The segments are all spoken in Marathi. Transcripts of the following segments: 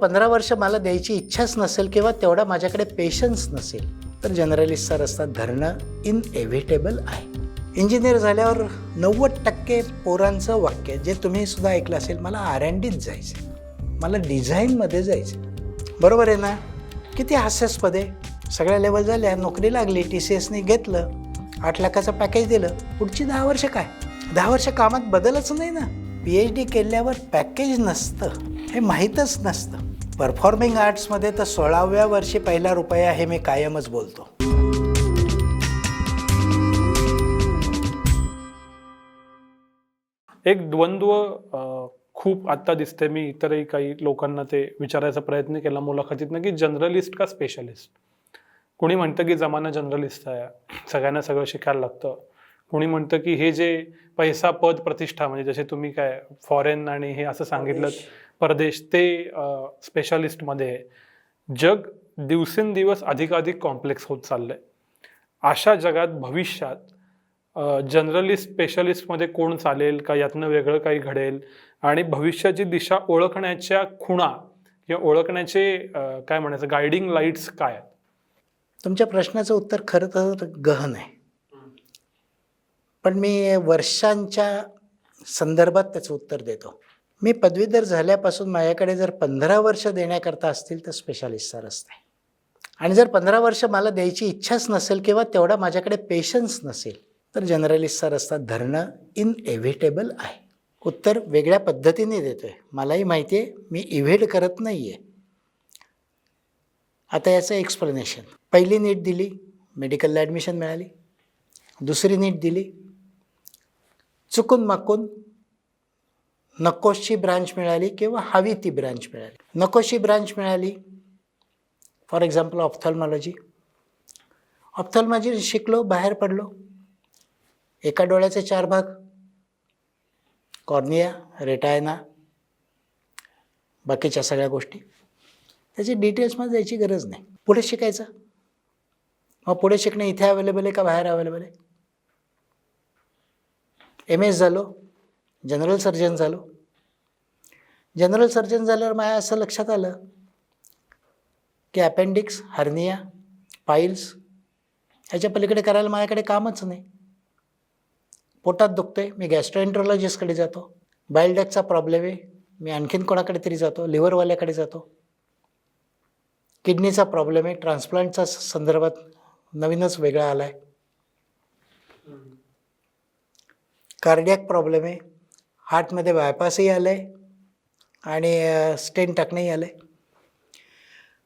पंधरा वर्ष मला द्यायची इच्छाच नसेल किंवा तेवढा माझ्याकडे पेशन्स नसेल तर जनरलिस्टचा रस्ता धरणं इनएव्हिटेबल आहे. इंजिनियर झाल्यावर नव्वद टक्के पोरांचं वाक्य जे तुम्ही सुद्धा ऐकलं असेल मला आर अँड डीत जायचं मला डिझाईनमध्ये जायचं बरोबर आहे ना? किती हास्यास्पद आहे. सगळ्या लेवल झाल्या नोकरी लागली टी सी एसने घेतलं आठ लाखाचं पॅकेज दिलं. पुढची दहा वर्ष काय? दहा वर्ष कामात बदलच नाही ना. पी एच डी केल्यावर पॅकेज नसतं. हे माहीतच नसतं. परफॉर्मिंग आर्ट्समध्ये तर सोळाव्या वर्षी पहिला रुपया हे मी कायमच बोलतो. एक द्वंद्व खूप आत्ता दिसते मी इतरही काही लोकांना ते विचारायचा प्रयत्न केला मुलाखतीतनं की जनरलिस्ट का स्पेशलिस्ट कोणी म्हणतं की जमाना जनरलिस्ट आहे. सगळ्यांना सगळं शिकायला लागतं. कोणी म्हणतं की हे जे पैसा पद प्रतिष्ठा म्हणजे जसे तुम्ही काय फॉरेन आणि हे असं सांगितलं परदेश ते स्पेशालिस्टमध्ये आहे जग दिवसेंदिवस अधिकाधिक कॉम्प्लेक्स होत चाललंय. अशा जगात भविष्यात जनरलिस्ट स्पेशलिस्टमध्ये कोण चालेल का यातनं वेगळं काही घडेल? आणि भविष्याची दिशा ओळखण्याच्या खुणा किंवा ओळखण्याचे काय म्हणायचं गायडिंग लाईट्स काय आहेत? तुमच्या प्रश्नाचं उत्तर खरं तर गहन आहे. पण मी वर्षांच्या संदर्भात त्याचं उत्तर देतो. मी पदवीधर झाल्यापासून माझ्याकडे जर पंधरा वर्ष देण्याकरता असतील तर स्पेशालिस्टचा रस्ता आहे. आणि जर पंधरा वर्ष मला द्यायची इच्छाच नसेल किंवा तेवढा माझ्याकडे पेशन्स नसेल तर जनरलिस्टचा रस्ता धरणं इनएव्हिटेबल आहे. उत्तर वेगळ्या पद्धतीने देतो आहे मलाही माहिती आहे मी इव्हेड करत नाही आहे आता याचं एक्सप्लेनेशन पहिली नीट दिली मेडिकलला ॲडमिशन मिळाली. दुसरी नीट दिली. चुकून माकून नकोशी ब्रांच मिळाली किंवा हवी ती ब्रांच मिळाली. नकोशी ब्रांच मिळाली फॉर एक्झाम्पल ऑप्थॉल्मॉलॉजी ऑप्थॉल्मॉलॉजी शिकलो बाहेर पडलो. एका डोळ्याचे चार भाग कॉर्निया रेटायना बाकीच्या सगळ्या गोष्टी. त्याची डिटेल्समध्ये जायची गरज नाही. पुढे शिकायचं. मग पुढे शिकणं इथे अवेलेबल आहे का बाहेर अवेलेबल आहे? एम एस झालो जनरल सर्जन झालो. जनरल सर्जन झाल्यावर माझ्या असं लक्षात आलं की अपेंडिक्स हर्निया पाईल्स ह्याच्या पलीकडे करायला माझ्याकडे कामच नाही. पोटात दुखतंय मी गॅस्ट्रोएंट्रोलॉजिस्टकडे जातो. बायलडॅकचा प्रॉब्लेम आहे मी आणखीन कोणाकडे तरी जातो लिव्हरवाल्याकडे जातो. किडनीचा प्रॉब्लेम आहे ट्रान्सप्लांटचा संदर्भात नवीनच वेगळा आला आहे कार्डियाक प्रॉब्लेम आहे हार्टमध्ये बायपासही आलं आहे आणि स्टेन टाकणंही आलं आहे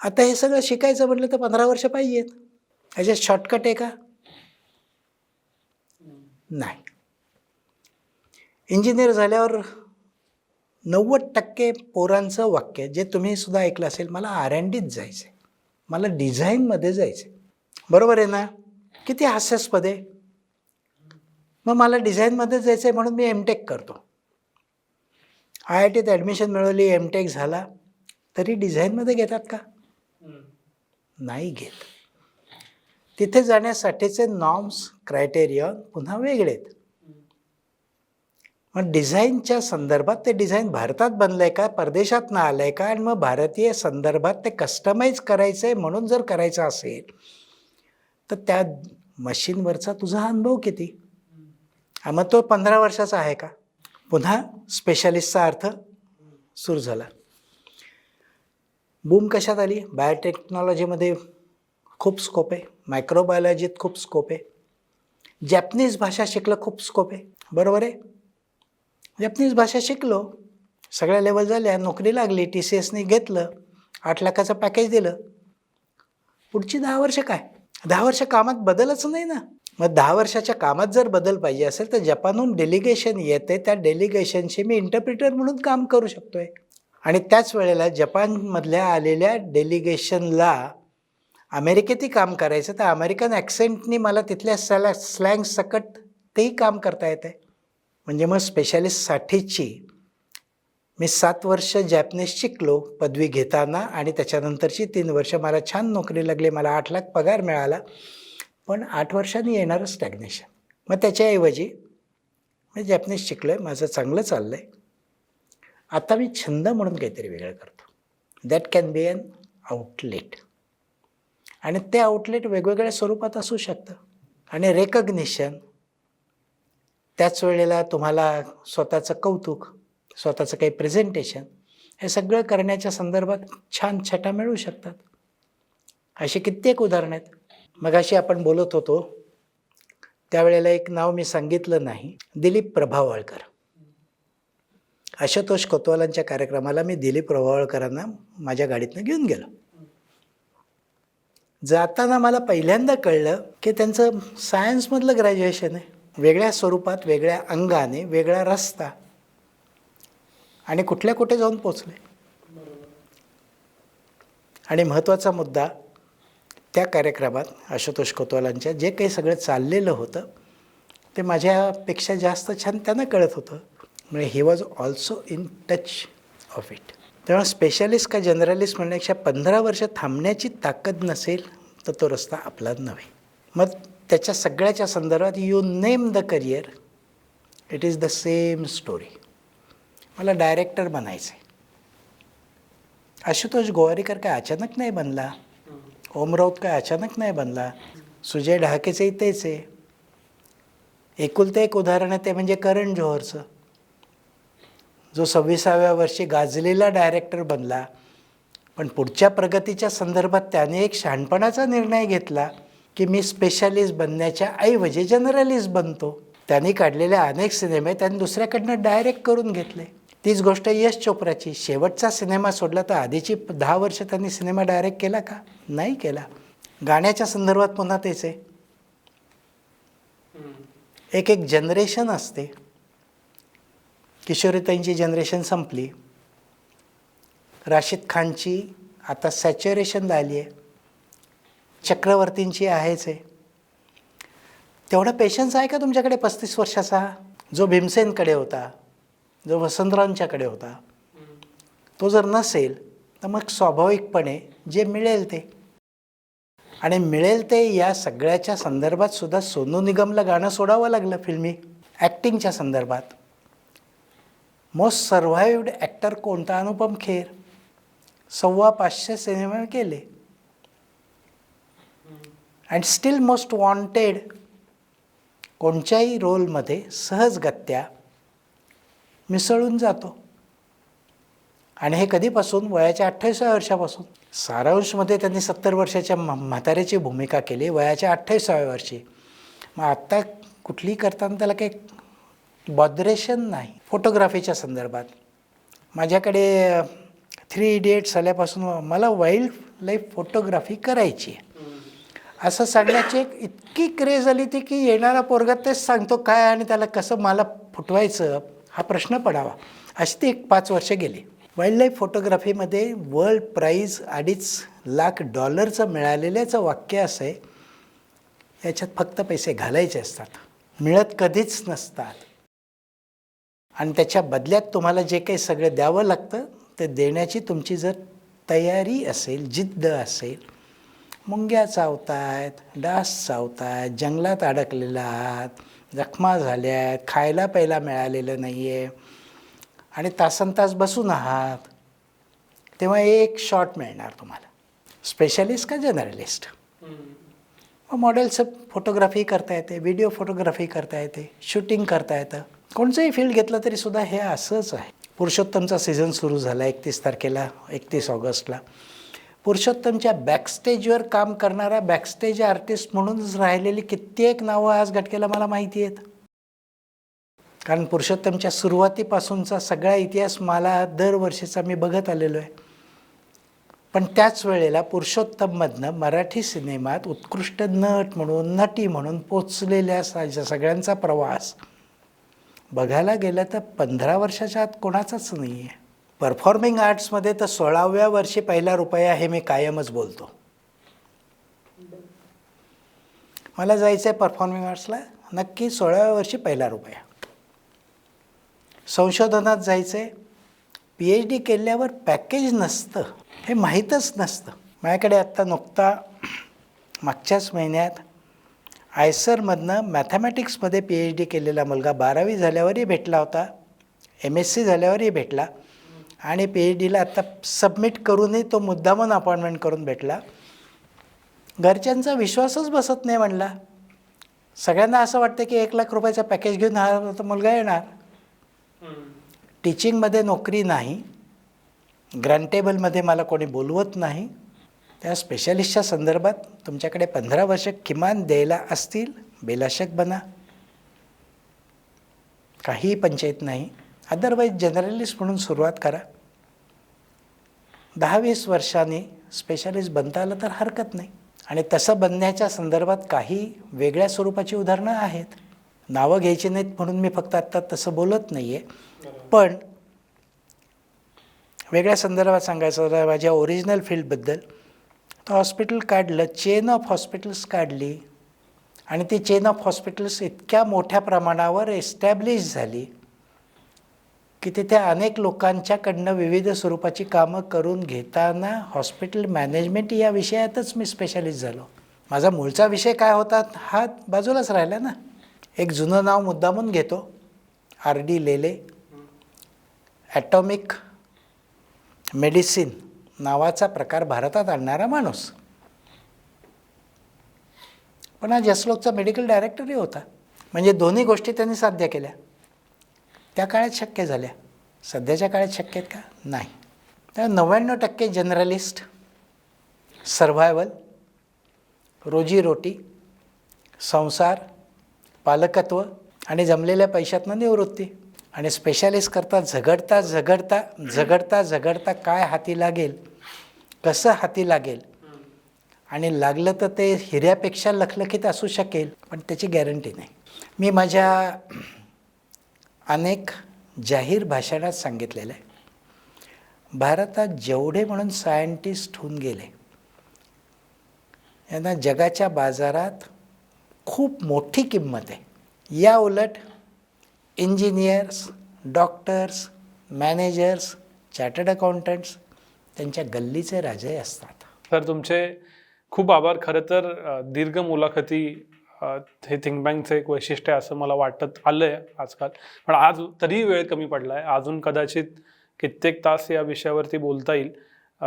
आता हे सगळं शिकायचं म्हटलं तर पंधरा वर्ष पाहिजेत ह्याच्यात शॉर्टकट आहे का? नाही. इंजिनियर झाल्यावर नव्वद टक्के पोरांचं वाक्य जे तुम्ही सुद्धा ऐकलं असेल मला आर अँड डीत जायचं आहे मला डिझाईनमध्ये जायचं आहे बरोबर आहे ना? किती हास्यास्पद. आहे मग मला डिझाईनमध्ये जायचं आहे म्हणून मी एम टेक करतो. आय आय टीत ॲडमिशन मिळवली एम टेक झाला. तरी डिझाईनमध्ये घेतात का? नाही घेत. तिथे जाण्यासाठीचे नॉर्म्स क्रायटेरियन पुन्हा वेगळे आहेत. मग डिझाईनच्या संदर्भात ते डिझाईन भारतात बनलं आहे का परदेशात ना आलं आहे का आणि मग भारतीय संदर्भात ते कस्टमाइज करायचं आहे म्हणून जर करायचं असेल तर त्या मशीनवरचा तुझा अनुभव किती? हा, मग तो पंधरा वर्षाचा आहे का? पुन्हा स्पेशालिस्टचा अर्थ सुरू झाला. बूम कशात आली? बायोटेक्नॉलॉजीमध्ये खूप स्कोप आहे. मायक्रोबायोलॉजीत खूप स्कोप आहे. जॅपनीज भाषा शिकलं खूप स्कोप आहे. बरोबर आहे? जॅपनीज भाषा शिकलो सगळ्या लेवल झाल्या नोकरी लागली टी सी एसने घेतलं आठ लाखाचं पॅकेज दिलं. पुढची दहा वर्ष काय? दहा वर्ष कामात बदलच नाही ना. मग दहा वर्षाच्या कामात जर बदल पाहिजे असेल तर जपानहून डेलिगेशन येते. त्या डेलिगेशनशी मी इंटरप्रिटर म्हणून काम करू शकतो आहे आणि त्याच वेळेला जपानमधल्या आलेल्या डेलिगेशनला अमेरिकेतही काम करायचं तर अमेरिकन ॲक्सेंटनी मला तिथल्या सॅला स्लँग सकट तेही काम करता येतं आहे म्हणजे मग स्पेशालिस्टसाठीची मी सात वर्ष जॅपनीज शिकलो पदवी घेताना आणि त्याच्यानंतरची तीन वर्ष मला छान नोकरी लागली मला आठ लाख पगार मिळाला. पण आठ वर्षांनी येणारं स्टॅग्नेशन मग त्याच्याऐवजी मी जॅपनीज शिकलो आहे माझं चांगलं चाललं आहे आता मी छंद म्हणून काहीतरी वेगळं करतो. That can be an outlet आणि ते आउटलेट वेगवेगळ्या स्वरूपात असू शकतं. आणि रेकग्निशन त्याच वेळेला तुम्हाला स्वतःचं कौतुक स्वतःचं काही प्रेझेंटेशन हे सगळं करण्याच्या संदर्भात छान छटा मिळू शकतात. अशी कित्येक उदाहरणं आहेत. मगाशी आपण बोलत होतो त्यावेळेला एक नाव मी सांगितलं नाही दिलीप प्रभावळकर. आशुतोष कोतवालांच्या कार्यक्रमाला मी दिलीप प्रभावळकरांना माझ्या गाडीतनं घेऊन गेलो. जाताना मला पहिल्यांदा कळलं की त्यांचं सायन्समधलं ग्रॅज्युएशन आहे. वेगळ्या स्वरूपात वेगळ्या अंगाने वेगळा रस्ता. आणि कुठल्या कुठे जाऊन पोचले. आणि महत्त्वाचा मुद्दा त्या कार्यक्रमात आशुतोष कोतवालांच्या जे काही सगळं चाललेलं होतं ते माझ्यापेक्षा जास्त छान त्यांना कळत होतं. म्हणजे he was also in touch of it तेव्हा स्पेशालिस्ट का जनरलिस्ट म्हणण्यापेक्षा पंधरा वर्ष थांबण्याची ताकद नसेल तर तो रस्ता आपला नव्हे. मग त्याच्या सगळ्याच्या संदर्भात you name the career it is the same story मला डायरेक्टर बनायचं आहे आशुतोष गोवारीकर काय अचानक नाही बनला? ओमराऊत काय अचानक नाही बनला? सुजय ढाकेचंही तेच आहे. एकुलतं एक उदाहरण आहे ते म्हणजे करण जोहरचं. जो सव्वीसाव्या वर्षी गाजलेला डायरेक्टर बनला पण पुढच्या प्रगतीच्या संदर्भात त्याने एक शहाणपणाचा निर्णय घेतला की मी स्पेशालिस्ट बनण्याच्या ऐवजी जनरलिस्ट बनतो. त्यांनी काढलेले अनेक सिनेमे त्यांनी दुसऱ्याकडनं डायरेक्ट करून घेतले. तीच गोष्ट यश चोप्राची. शेवटचा सिनेमा सोडला तर आधीची दहा वर्ष त्यांनी सिनेमा डायरेक्ट केला का? नाही केला. गाण्याच्या संदर्भात पुन्हा तेच आहे. एक एक जनरेशन असते. किशोरीताईंची जनरेशन संपली. राशीद खानची आता सॅच्युरेशन झाली आहे चक्रवर्तींची आहेच आहे. तेवढा पेशन्स आहे का तुमच्याकडे पस्तीस वर्षाचा? जो भीमसेनकडे होता. जो वसंतरावांच्याकडे होता तो जर नसेल तर मग स्वाभाविकपणे जे मिळेल ते. आणि मिळेल ते या सगळ्याच्या संदर्भात सुद्धा सोनू निगमला गाणं सोडावं लागलं फिल्मी. ॲक्टिंगच्या संदर्भात. मोस्ट सर्व्हाइव्ड ॲक्टर कोणता? अनुपम खेर. सव्वा पाचशे सिनेमे केले. अँड स्टील मोस्ट वॉन्टेड कोणत्याही रोलमध्ये सहजगत्या मिसळून जातो. आणि हे कधीपासून? वयाच्या अठ्ठावीसाव्या वर्षापासून. सारांशमध्ये त्यांनी सत्तर वर्षाच्या म्हाताऱ्याची भूमिका केली. वयाच्या अठ्ठावीसाव्या वर्षी. मग आत्ता कुठली करताना त्याला काही बॉदरेशन नाही. फोटोग्राफीच्या संदर्भात. माझ्याकडे थ्री इडियट्स आल्यापासून मला वाईल्ड लाईफ फोटोग्राफी करायची आहे. असं सांगण्याची एक इतकी क्रेज आली ती की येणारा पोरगा तेच सांगतो काय आणि त्याला कसं मला फुटवायचं. हा प्रश्न पडावा. अशी ती एक पाच वर्ष गेली. वाईल्ड लाईफ फोटोग्राफीमध्ये वर्ल्ड प्राईज अडीच लाख डॉलरचं मिळालेल्याचं वाक्य असं आहे याच्यात फक्त पैसे घालायचे असतात. मिळत कधीच नसतात. आणि त्याच्या बदल्यात तुम्हाला जे काही सगळं द्यावं लागतं ते देण्याची तुमची जर तयारी असेल जिद्द असेल मुंग्या चावतायत डास चावतायत जंगलात अडकलेला आहात जखमा झाल्या आहेत खायला प्यायला मिळालेलं नाही आहे आणि तासन तास बसून आहात. तेव्हा एक शॉट मिळणार तुम्हाला. स्पेशलिस्ट का जनरलिस्ट मग मॉडेलचं फोटोग्राफी करता येते व्हिडिओ फोटोग्राफी करता येते शूटिंग करता येतं. कोणचंही फील्ड घेतलं तरी सुद्धा हे असंच आहे. पुरुषोत्तमचा सीझन सुरू झाला एकतीस तारखेला एकतीस ऑगस्टला. पुरुषोत्तमच्या बॅकस्टेजवर काम करणारा बॅकस्टेज आर्टिस्ट म्हणूनच राहिलेली कित्येक नावं आज घटकेला मला माहिती आहेत. कारण पुरुषोत्तमच्या सुरुवातीपासूनचा सगळा इतिहास मला दरवर्षीचा मी बघत आलेलो आहे. पण त्याच वेळेला पुरुषोत्तममधनं मराठी सिनेमात उत्कृष्ट नट म्हणून नटी म्हणून पोचलेल्या सगळ्यांचा प्रवास बघायला गेलं तर पंधरा वर्षाच्या आत कोणाचाच नाही आहे परफॉर्मिंग आर्ट्समध्ये तर सोळाव्या वर्षी पहिला रुपया हे मी कायमच बोलतो. मला जायचं आहे परफॉर्मिंग आर्ट्सला नक्की सोळाव्या वर्षी पहिला रुपया. संशोधनात जायचं आहे पी एच डी केल्यावर पॅकेज नसतं. हे माहीतच नसतं. माझ्याकडे आत्ता नुकता मागच्याच महिन्यात आयसरमधनं मॅथमॅटिक्समध्ये पी एच डी केलेला मुलगा बारावी झाल्यावरही भेटला होता. एम एस सी झाल्यावरही भेटला. आणि पी एच डीला आत्ता सबमिट करूनही तो मुद्दामून अपॉइंटमेंट करून भेटला. घरच्यांचा विश्वासच बसत नाही म्हणला. सगळ्यांना असं वाटतं की एक लाख रुपयाचा पॅकेज घेऊन हा तो मुलगा येणार. टीचिंगमध्ये नोकरी नाही. ग्रँटेबलमध्ये मला कोणी बोलवत नाही. त्या स्पेशालिस्टच्या संदर्भात तुमच्याकडे पंधरा वर्ष किमान द्यायला असतील बेलाशक बना. काहीही पंचायत नाही. अदरवाईज जनरलिस्ट म्हणून सुरुवात करा. दहा वीस वर्षांनी स्पेशालिस्ट बनता आलं तर हरकत नाही. आणि तसं बनण्याच्या संदर्भात काही वेगळ्या स्वरूपाची उदाहरणं आहेत. नावं घ्यायची नाहीत म्हणून मी फक्त आत्ता तसं बोलत नाही आहे पण वेगळ्या संदर्भात सांगायचं तर माझ्या ओरिजिनल फील्डबद्दल तर हॉस्पिटल काढलं चेन ऑफ हॉस्पिटल्स काढली. आणि ती चेन ऑफ हॉस्पिटल्स इतक्या मोठ्या प्रमाणावर एस्टॅब्लिश झाली. की तिथे अनेक लोकांच्याकडनं विविध स्वरूपाची कामं करून घेताना हॉस्पिटल मॅनेजमेंट या विषयातच मी स्पेशालिस्ट झालो. माझा मूळचा विषय काय होता हा बाजूलाच राहिला ना. एक जुनं नाव मुद्दामून घेतो. R D Lele. Atomic medicine नावाचा प्रकार भारतात आणणारा माणूस. पण हा जसलोकचा मेडिकल डायरेक्टरही होता. म्हणजे दोन्ही गोष्टी त्यांनी साध्य केल्या. त्या काळात शक्य झाल्या. सध्याच्या काळात शक्य आहेत का? नाही. तर नव्याण्णव टक्के जनरलिस्ट सर्व्हायवल रोजीरोटी संसार पालकत्व आणि जमलेल्या पैशातनं निवृत्ती. आणि स्पेशालिस्ट करता झगडता झगडता झगडता झगडता काय हाती लागेल? कसं हाती लागेल? आणि लागलं तर ते हिऱ्यापेक्षा लखलखीत असू शकेल पण त्याची गॅरंटी नाही. मी माझ्या अनेक जाहीर भाषणात सांगितलेलं आहे. भारतात जेवढे म्हणून सायंटिस्ट होऊन गेले यांना जगाच्या बाजारात खूप मोठी किंमत आहे. या उलट engineers doctors managers chartered accountants त्यांच्या गल्लीचे राजे असतात. तर तुमचे खूप आभार. खरं तर दीर्घ मुलाखती हे थिंक बँकचं एक वैशिष्ट्य आहे असं मला वाटत आलंय आजकाल. पण आज तरीही वेळ कमी पडला आहे अजून कदाचित कित्येक तास या विषयावरती बोलता येईल.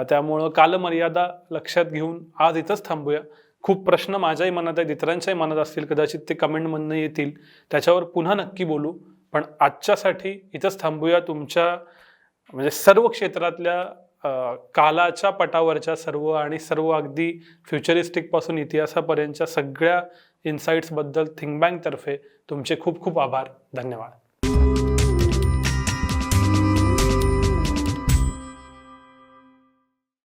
त्यामुळं कालमर्यादा लक्षात घेऊन आज इथंच थांबूया. खूप प्रश्न माझ्याही मनात आहेत इतरांच्याही मनात असतील कदाचित ते कमेंटमधनं येतील. त्याच्यावर पुन्हा नक्की बोलू. पण आजच्यासाठी इथंच थांबूया. तुमच्या म्हणजे सर्व क्षेत्रातल्या कालाच्या पटावरच्या सर्व आणि सर्व अगदी फ्युचरिस्टिकपासून इतिहासापर्यंतच्या सगळ्या इन्साइट्सबद्दल थिंक बँकतर्फे तुमचे खूप खूप आभार. धन्यवाद.